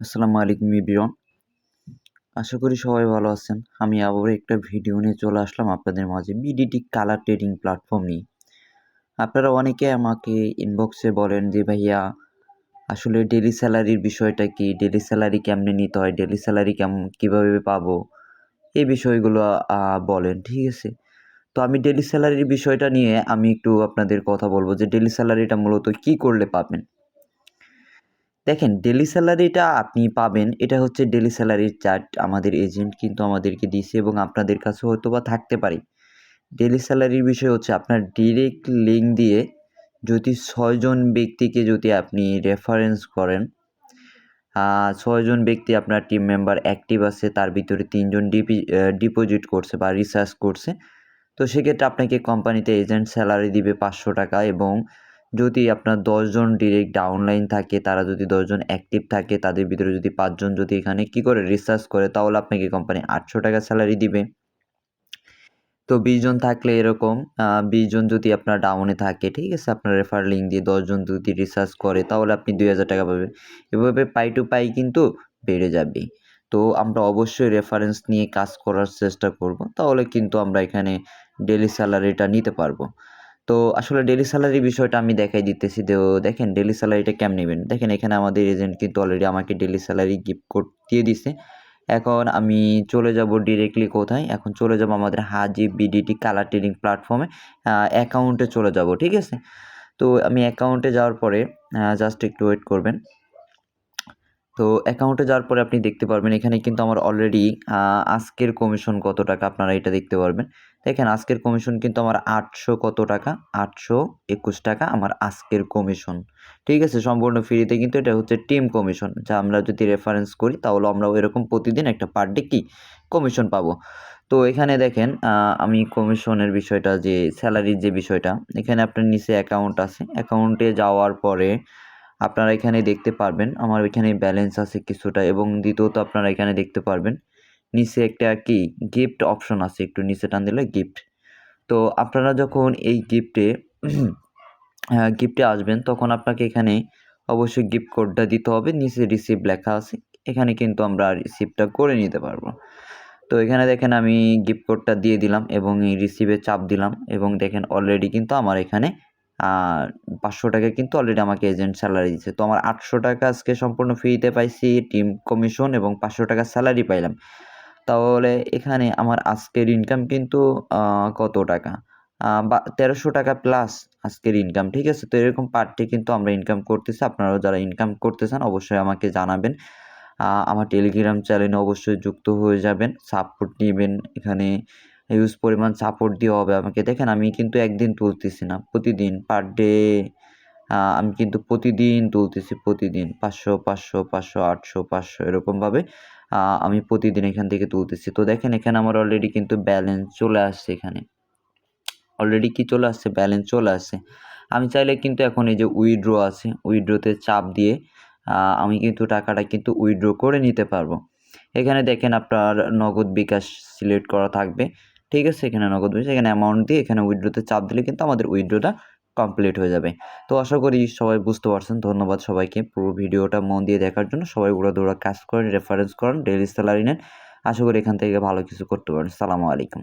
আসসালামু আলাইকুম, এভরিওয়ান। আশা করি সবাই ভালো আছেন। আমি আবার একটা ভিডিও নিয়ে চলে আসলাম আপনাদের মাঝে বিডিটি কালার ট্রেডিং প্ল্যাটফর্ম নিয়ে। আপনারা অনেকে আমাকে ইনবক্সে বলেন যে, ভাইয়া, আসলে ডেলি স্যালারির বিষয়টা কি? ডেলি স্যালারি কেমনে নিতে হয়? ডেলি স্যালারি কেমন কীভাবে পাবো? এই বিষয়গুলো বলেন, ঠিক আছে? তো আমি ডেলি স্যালারির বিষয়টা নিয়ে আমি একটু আপনাদের কথা বলব যে ডেলি স্যালারিটা মূলত কি করলে পাবেন? দেখেন ডেলি স্যালারিটা আপনি পাবেন। এটা হচ্ছে ডেলি স্যালারির চার্ট আমাদের এজেন্ট কিন্তু আমাদেরকে দিয়েছে এবং আপনাদের কাছে হয়তো বা থাকতে পারে। ডেলি স্যালারির বিষয় হচ্ছে আপনার ডিরেক্ট লিঙ্ক দিয়ে যদি ছয়জন ব্যক্তিকে যদি আপনি রেফারেন্স করেন ছয়জন ব্যক্তি আপনার টিম মেম্বার অ্যাক্টিভ আছে, তার ভিতরে তিনজন ডিপি ডিপোজিট করছে বা রিসার্চ করছে, তো সেক্ষেত্রে আপনাকে কোম্পানিতে এজেন্ট স্যালারি দিবে পাঁচশো টাকা এবং যদি আপনার দশজন ডিরেক্ট ডাউনলাইন থাকে, তারা যদি দশজন অ্যাক্টিভ থাকে, তাদের ভিতরে যদি পাঁচজন যদি এখানে কি করে রিসার্চ করে, তাহলে আপনাকে কোম্পানি আটশো টাকা স্যালারি দিবে। তো বিশজন থাকলে এরকম বিশজন যদি আপনার ডাউনে থাকে, ঠিক আছে, আপনার রেফার লিঙ্ক দিয়ে দশজন যদি রিসার্চ করে, তাহলে আপনি দুই হাজার টাকা পাবেন। এভাবে পাই টু পাই কিন্তু বেড়ে যাবে তো আমরা অবশ্যই রেফারেন্স নিয়ে কাজ করার চেষ্টা করব, তাহলে কিন্তু আমরা এখানে ডেলি স্যালারিটা নিতে পারব। তো আসলে ডেলি স্যালারি বিষয়টা আমি দেখাই দিতেছি তো দেখেন ডেলি স্যালারিটা কেমন নেবেন? দেখেন এখানে আমাদের এজেন্ট কিন্তু অলরেডি আমাকে ডেলি স্যালারি গিফট কোড দিয়ে দিছে। এখন আমি চলে যাব ডিরেক্টলি কোথায়? এখন চলে যাব আমাদের হাজি বিডিটি কালার ট্রেডিং প্ল্যাটফর্মে অ্যাকাউন্টে চলে যাব, ঠিক আছে? তো আমি অ্যাকাউন্টে যাওয়ার পরে জাস্ট একটু ওয়েট করবেন। তো অ্যাকাউন্টে যাওয়ার পরে আপনি দেখতে পারবেন, এখানে কিন্তু আমার অলরেডি আজকের কমিশন কত টাকা আপনারা এটা দেখতে পারবেন। দেখেন আজকের কমিশন কিন্তু আমার আটশো কত টাকা? আটশো একুশ টাকা আমার আজকের কমিশন ঠিক আছে, সম্পূর্ণ ফ্রিতে কিন্তু এটা হচ্ছে টিম কমিশন যা আমরা যদি রেফারেন্স করি তাহলে আমরা এরকম প্রতিদিন একটা পার ডে কি কমিশন পাবো। তো এখানে দেখেন আমি কমিশনের বিষয়টা, যে স্যালারির যে বিষয়টা, এখানে আপনার নিচে অ্যাকাউন্ট আছে। অ্যাকাউন্টে যাওয়ার পরে আপনারা এখানে দেখতে পারবেন, আমার এখানে ব্যালেন্স আছে কিছুটা এবং দ্বিতীয়ত আপনারা এখানে দেখতে পারবেন, নিচে একটা কি গিফট অপশন আছে, একটু নিচে টান দিলে গিফট তো আপনারা যখন এই গিফটে গিফটে আসবেন, তখন আপনাকে এখানে অবশ্যই গিফট কোডটা দিতে হবে, নিচে রিসিভ লেখা আছে, এখানে কিন্তু আমরা রিসিভটা করে নিতে পারব। তো এখানে দেখেন আমি গিফট কোডটা দিয়ে দিলাম এবং এই রিসিভে চাপ দিলাম এবং দেখেন অলরেডি কিন্তু আমার এখানে পাঁচশো টাকা কিন্তু অলরেডি আমাকে এজেন্ট স্যালারি দিচ্ছে তো আমার আটশো টাকা আজকে সম্পূর্ণ ফ্রিতে পাইছি টিম কমিশন এবং পাঁচশো টাকা স্যালারি পাইলাম। তাহলে এখানে আমার আজকের ইনকাম কিন্তু কত টাকা? বা, তেরোশো টাকা প্লাস আজকের ইনকাম ঠিক আছে? তো এরকম পার্টটি কিন্তু আমরা ইনকাম করতেছি। আপনারাও যারা ইনকাম করতে চান, অবশ্যই আমাকে জানাবেন। আমার টেলিগ্রাম চ্যানেলে অবশ্যই যুক্ত হয়ে যাবেন। সাপোর্ট নেবেন এখানে। হিউজ পরিমাণ সাপোর্ট দিয়ে হবে আমাকে। দেখেন, আমি কিন্তু একদিন তুলতেছি না, প্রতিদিন পার ডে আমি কিন্তু প্রতিদিন তুলতেছি, প্রতিদিন। পাঁচশো পাঁচশো পাঁচশো, আটশো, পাঁচশো, এরকমভাবে আমি প্রতিদিন এখান থেকে তুলতেছি। তো দেখেন, এখানে আমার অলরেডি কিন্তু ব্যালেন্স চলে আসছে এখানে। অলরেডি কি চলে আসছে? ব্যালেন্স চলে আসছে। আমি চাইলে কিন্তু এখন এই যে উইড্রো আছে উইড্রোতে চাপ দিয়ে আমি কিন্তু টাকাটা কিন্তু উইড্রো করে নিতে পারব। এখানে দেখেন, আপনার নগদ বিকাশ সিলেক্ট করা থাকবে। ঠিক আছে, এখানে নগদ বিকাশ এখানে অ্যামাউন্ট দিয়ে এখানে উইড্রোতে চাপ দিলে কিন্তু আমাদের উইড্রোটা কমপ্লিট হয়ে যাবে। তো আশা করি সবাই বুঝতে পারছেন, ধন্যবাদ সবাইকে। পুরো ভিডিওটা মন দিয়ে দেখার জন্য সবাই ওরা দৌড়া কাজ করেন রেফারেন্স করেন ডেলি স্যালারি নেন। আশা করি এখান থেকে ভালো কিছু করতে পারেন। সালামু আলাইকুম।